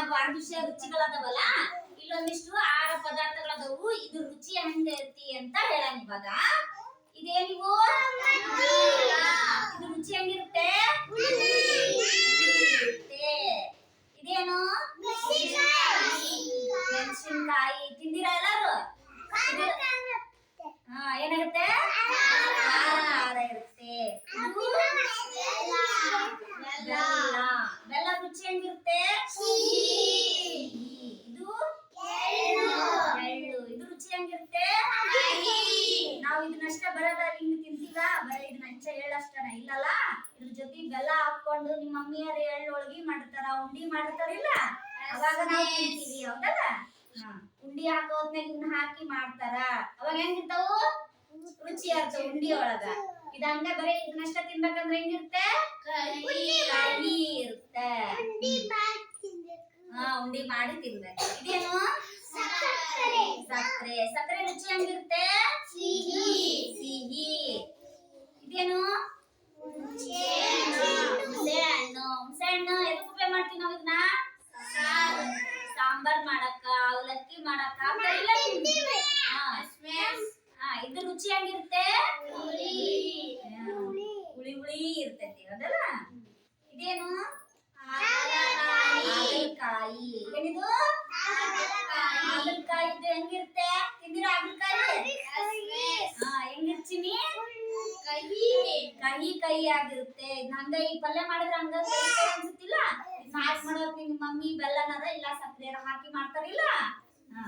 ಇವಾಗ ವಿಷಯ ರುಚಿಗಳದಾವಲ್ಲ, ಇಲ್ಲೊಂದಿಷ್ಟು ಆಹಾರ ಪದಾರ್ಥಗಳದವು, ಇದು ರುಚಿ ಹೆಂಗ ಇರ್ತಿ ಅಂತ ಹೇಳನ್ ಇವಾಗ. ಇದೇನಿವು ಇದು ರುಚಿ ಹೆಂಗಿರುತ್ತೆ? ಇರುತ್ತೆ. ಇದೇನು? ಮೆಣಸಿನ್ಕಾಯಿ. ತಿಂದಿರ ಎಲ್ಲಾರು? ಹಾ, ಏನಾಗುತ್ತೆ? ಖಾರ ಖಾರ ಇರುತ್ತೆ. ಇದು? ಬೆಲ್ಲ. ಬೆಲ್ಲ ರುಚಿ ಹೆಂಗಿರುತ್ತೆ ಸಿಹಿ. ಇದು ಎಳ್ಳು ಇದು ರುಚಿ ಹೆಂಗಿರುತ್ತೆ ನಾವು ಇದನ್ನಷ್ಟ ಬರದ ಹಿಂಗ್ ತಿಂತೀವ ಬರೀ ಇದನ್ನ ಹಂಚ ಹೇಳಷ್ಟನ ಇಲ್ಲಲ್ಲ ಇದ್ರ ಜೊತೆ ಬೆಲ್ಲ ಹಾಕೊಂಡು ನಿಮ್ಮ ಮಮ್ಮಿಯರ ಎಳ್ಳು ಹೋಳ್ಗಿ ಮಾಡಿರ್ತಾರ ಉಂಡಿ ಮಾಡಿರ್ತಾರಿಲ್ಲ ಅವಾಗ ನಾವು ತಿಂತೀವಿ ಹೌದಲ್ಲ? ಉಂಡಿ ಹಾಕೋದ್ಮೇಲೆ ಇನ್ನ ಇದನ್ನ ಹಾಕಿ ಮಾಡ್ತಾರ. ಅವಾಗ ಹೆಂಗಿರ್ತಾವು? ರುಚಿ ಆಗ್ತಾವ ಉಂಡಿ ಒಳಗ. ಇದ ಹಂಗ ಬರೀ ಇದನ್ನಷ್ಟ ತಿನ್ಬೇಕಂದ್ರೆ ಹೆಂಗಿರುತ್ತೆ? ಕಹಿ ಇರುತ್ತೆ. ಹಾ ಉಂಡಿ ಮಾಡಿ ತಿನ್ಬೇಕು. ಇದೇನು? ಸಕ್ಕರೆ. ಸಕ್ಕರೆ ರುಚಿ ಹೆಂಗಿರುತ್ತೆ? ಸಾಂಬಾರ್ ಮಾಡಕ್ಕ ಅವಲಕ್ಕಿ ಮಾಡಕ್ಕ. ಹಾ ಇದು ರುಚಿಯಾಗಿರುತ್ತೆ. ಹುಳಿ. ಹುಳಿ. ಇರ್ತೈತಿ ಅದಲ್ಲ ಇದೇನು? ಹಾಗಲಕಾಯಿ. ಏನಿದು? ಹಾಗಲಕಾಯಿ. ಇದು ಹೆಂಗಿರುತ್ತೆ? ತಿಂದಿರ ಹಾಗಲಕಾಯಿ? ಹಾ ಹೆಂಗಿರ್ತೀನಿ ಕಹಿ. ಕಹಿ ಆಗಿರುತ್ತೆ. ಇದ್ನ ಹಂಗ ಈ ಪಲ್ಯ ಮಾಡಿದ್ರೆ ಹಂಗ ಕಹಿ ಕಹಿ ಅನ್ಸುತ್ತಿಲ್ಲ ಇದ್ನ ಹಾಕಿ ಮಾಡೋದು ನಿಮ್ಮ ಮಮ್ಮಿ ಬೆಲ್ಲನದ ಇಲ್ಲ ಸಕ್ಕರೆ ಹಾಕಿ ಮಾಡ್ತಾರಿಲ್ಲ? ಹಾ.